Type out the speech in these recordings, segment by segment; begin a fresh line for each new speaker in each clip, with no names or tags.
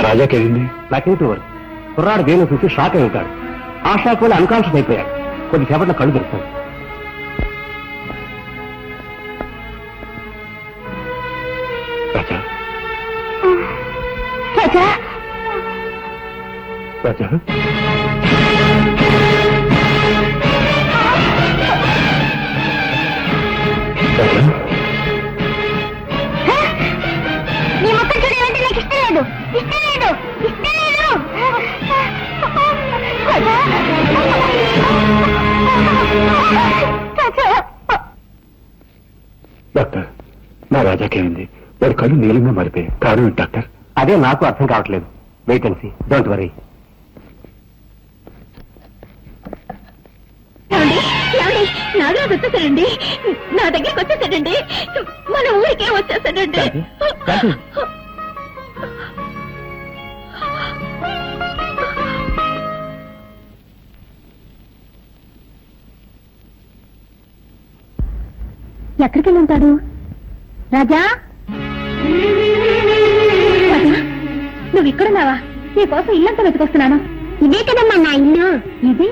రాజాకేమింది
నాకేంటి వరకు? కుర్రాడు దేని చూసి షాక్ అయి ఉంటాడు. ఆ షాక్ వల్ల అన్కాన్షియస్ అయిపోయాడు. కొద్దిసేపట్లో కళ్ళు
రాజా.
రాజా.
రాజా. డాక్టర్ నా రాజాకేమింది వాడి కళ్ళు నీలంగా మారిపోయాయి. కారణం డాక్టర్?
అదే నాకు అర్థం కావట్లేదు. Wait and see don't worry
ఏమండి? ఏమండి? నాగా వచ్చేసాడండి నా దగ్గరికి వచ్చేసాడండి మన ఊరికే వచ్చేసాడండి ఎక్కడికి ఉంటాడు? రాజా? నువ్వు ఇక్కడున్నావా నీ కోసం ఇల్లంతా వెతుకొస్తున్నాను. ఇదే కదమ్మా నా ఇల్లు. ఇది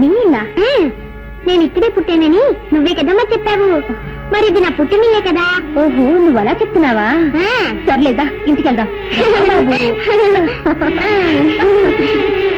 నీ ఇల్లా? నేను ఇక్కడే పుట్టానని నువ్వే కదమ్మా చెప్పావు. మరి ఇది నా పుట్టినిల్లే కదా. ఓహో నువ్వు అలా చెప్తున్నావా సర్లేదా ఇంటికి వెళ్దాం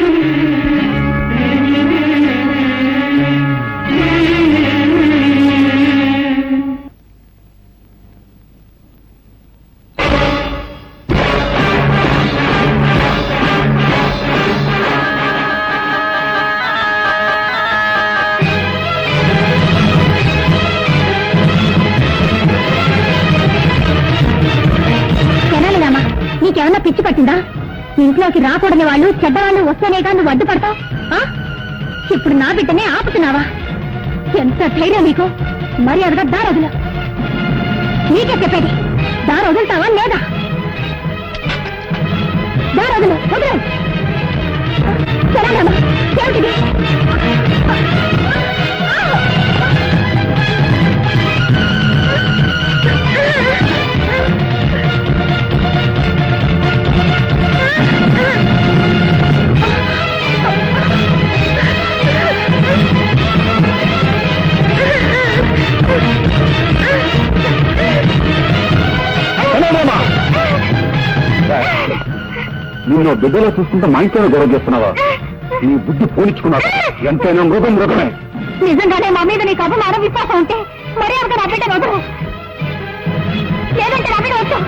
పిచ్చి పట్టిందా? ఇంట్లోకి రాకూడని వాళ్ళు చెడ్డవాళ్ళు వస్తేనేగా నువ్వు అడ్డుపడతావు? ఆ? ఇప్పుడు నా బిడ్డనే ఆపుతున్నావా? ఎంత ధైర్యం నీకు? మర్యాదగా దారొదులు నీకే చెప్పేది. దారి వదులుతావా లేదా? దారొదులు వదిలేదు జనాలరామా ఏమిటిది?
నిన్ను బిడ్డలో చూసుకుంటే మా ఇంట్లోనే గొడవ చేస్తున్నావా? నీ బుద్ధి పోనిచ్చుకున్నావు ఎంతైనా మృగం మృగమే.
నిజంగానే మా మీద నీకు అభిమానం విశ్వాసం ఉంటే మరీ అంత నా బిడ్డ వదరు లేదంటే నా బిడ్డ వద్దు.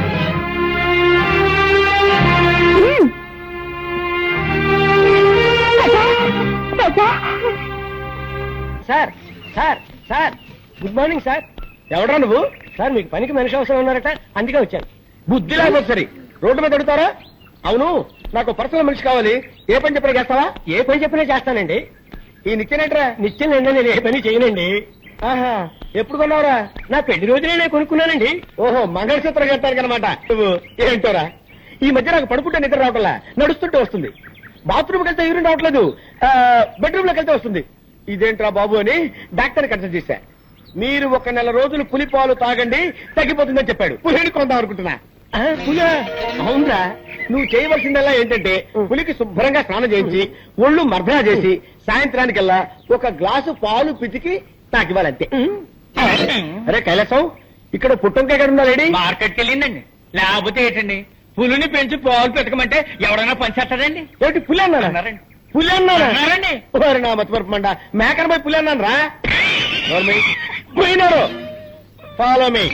Sir sir sir. Good morning sir. ఎవడ్రా నువ్వు? సార్ మీకు పనికి మనిషి అవసరం ఉన్నారట. అందుకే వచ్చాను. బుద్ధి లేకపోతే సరి రోడ్డు మీద అడుగుతారా? అవును నాకు పర్సనల్ మనిషి కావాలి. ఏ పని చెప్పినా చేస్తావా? ఏ పని చెప్పినా చేస్తానండి. ఈ నిత్యనేట్రా నిత్యం నిండా నేను ఏ పని చేయనండి. ఆహా ఎప్పుడు కొన్నావురా? నా పెళ్ళి రోజునే నేను కొనుక్కున్నానండి. ఓహో మంగళసూత్రం కట్టాను అనమాట నువ్వు ఏంటోరా? ఈ మధ్య నాకు పడుకుంటే నిద్ర రావట్లా. నడుస్తుంటే వస్తుంది. బాత్రూమ్కి వెళ్తే యూరిన్ రావట్లేదు. బెడ్రూమ్లోకి వెళ్తే వస్తుంది. ఇదేంట్రా బాబు అని డాక్టర్ కన్సల్ట్ చేశా. మీరు ఒక నెల రోజులు పులి పాలు తాగండి తగ్గిపోతుందని చెప్పాడు. పులిని కొందాం అనుకుంటున్నా. అవునరా. నువ్వు చేయవలసిందల్లా ఏంటంటే పులికి శుభ్రంగా స్నానం చేయించి ఒళ్ళు మర్దనా చేసి సాయంత్రానికల్లా ఒక గ్లాసు పాలు పితికి తాకివ్వాలంతే. అరే కైలాసం ఇక్కడ పుట్టంకాయ ఎక్కడ ఉందా లేడీ?
మార్కెట్కి వెళ్ళిందండి. లేకపోతే ఏంటండి? పులిని పెంచి పాలు పెట్టకమంటే ఎవడైనా పంచేస్తాడండి
ఏమిటి పులి అన్నారా
అన్నారండి.
పులి అన్నారా
అన్నారండి.
నా మతిమరపు మండ. మేకన పోయి పులి అన్నాను రా పోయినారు. Follow me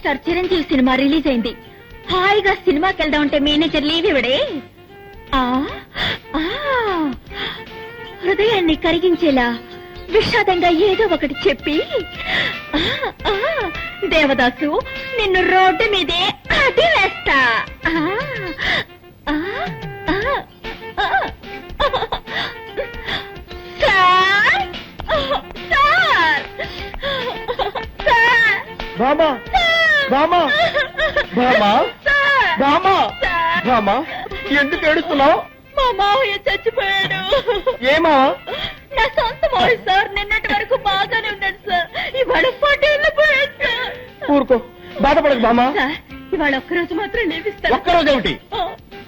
megastar Chiranjeevi cinema release అయింది. హాయిగా సినిమాకి వెళ్దాం అంటే మేనేజర్ లీవ్ ఇవిడే హృదయాన్ని కరిగించేలా విషాదంగా ఏదో ఒకటి చెప్పి దేవదాసు నిన్ను రోడ్డు మీదే అది వేస్తా
ఎందుకు ఏడుస్తున్నావు?
మా మావయ్య చచ్చిపోయాడు.
ఏమా?
నా సొంత మావయ్య సార్ నిన్నటి వరకు బాగానే ఉన్నాడు సార్. ఇవాళ పటేళ్ళు పోయాడు సార్.
ఊరుకో. బాధపడకు బామా.
ఇవాళ ఒక్కరోజు మాత్రం లేవిస్తాను
ఒక్కరోజు ఏమిటి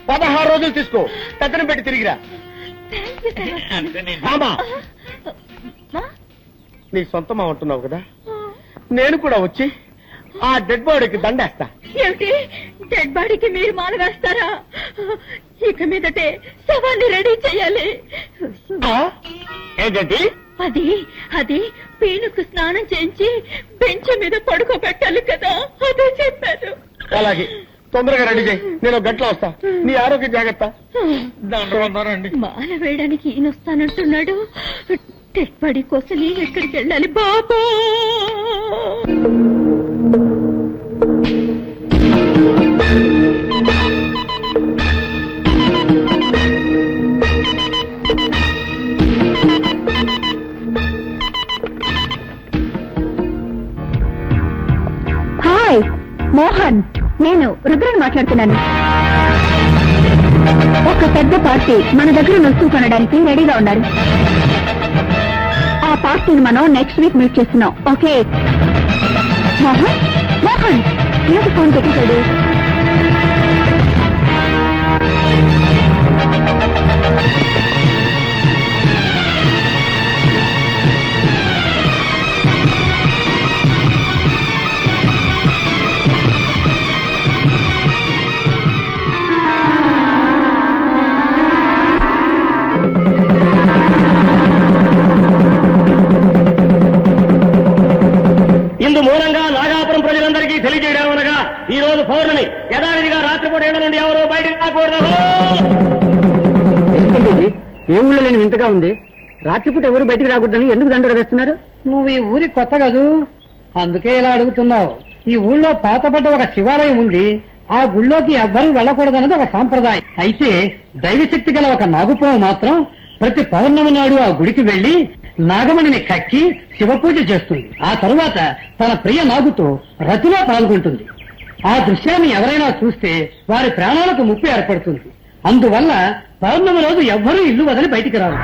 పదహారు రోజులు తీసుకో. పెద్దను పెట్టి తిరిగిరా. నీ సొంతం అంటున్నావు కదా? నేను కూడా వచ్చి ఆ డెడ్ బాడీకి దండేస్తా.
ఏమిటి? డెడ్ బాడీకి మీరు మాల వేస్తారా? ఇక మీదటే శవాన్ని రెడీ చేయాలి. అది అది పీనుకు స్నానం చేయించి బెంచ్ మీద పడుకోబెట్టాలి కదా. అదే చెప్పాను.
అలాగే. తొందరగా రెడీ చేయి. నేను గంటలో వస్తా. నీ ఆరోగ్య జాగ్రత్త.
మాల వేయడానికి ఈయన వస్తానంటున్నాడు. డెడ్ బాడీ కోసం నేను ఎక్కడికి వెళ్ళాలి బాబా? అనుకున్నాను ఒక పెద్ద పార్టీ మన దగ్గర నొస్తూ కొనడానికి రెడీగా ఉన్నారు. ఆ పార్టీని మనం నెక్స్ట్ వీక్ మీట్ చేస్తున్నాం. ఓకే? మోహన్? మోహన్? ఎందుకు ఫోన్ పెట్టేశాడు?
రోజు పౌర్ణమి. యథావిధిగా రాత్రిపూట ఏళ్ళ నుండి ఎవరు బయటకు రాకూడదు?
ఏ ఊళ్ళో లేని వింతగా ఉంది? రాత్రిపూట ఎవరు బయటికి రాకూడదని ఎందుకు దండలు వేస్తున్నారు?
నువ్వు ఈ ఊరి కొత్త కదూ? అందుకే ఇలా అడుగుతున్నావు. ఈ ఊళ్ళో పాతపడ్డ ఒక శివాలయం ఉంది. ఆ గుళ్ళోకి ఎవ్వరూ వెళ్ళకూడదన్నది ఒక సాంప్రదాయం. అయితే దైవశక్తి గల ఒక నాగుపాము మాత్రం ప్రతి పౌర్ణమి నాడు ఆ గుడికి వెళ్ళి నాగమణిని కక్కి శివపూజ చేస్తుంది. ఆ తరువాత తన ప్రియ నాగుతో రతిలో పాల్గొంటుంది. ఆ దృశ్యాన్ని ఎవరైనా చూస్తే వారి ప్రాణాలకు ముప్పు ఏర్పడుతుంది. అందువల్ల పౌర్ణమి రోజు ఎవ్వరూ ఇల్లు వదిలి బయటికి రారు.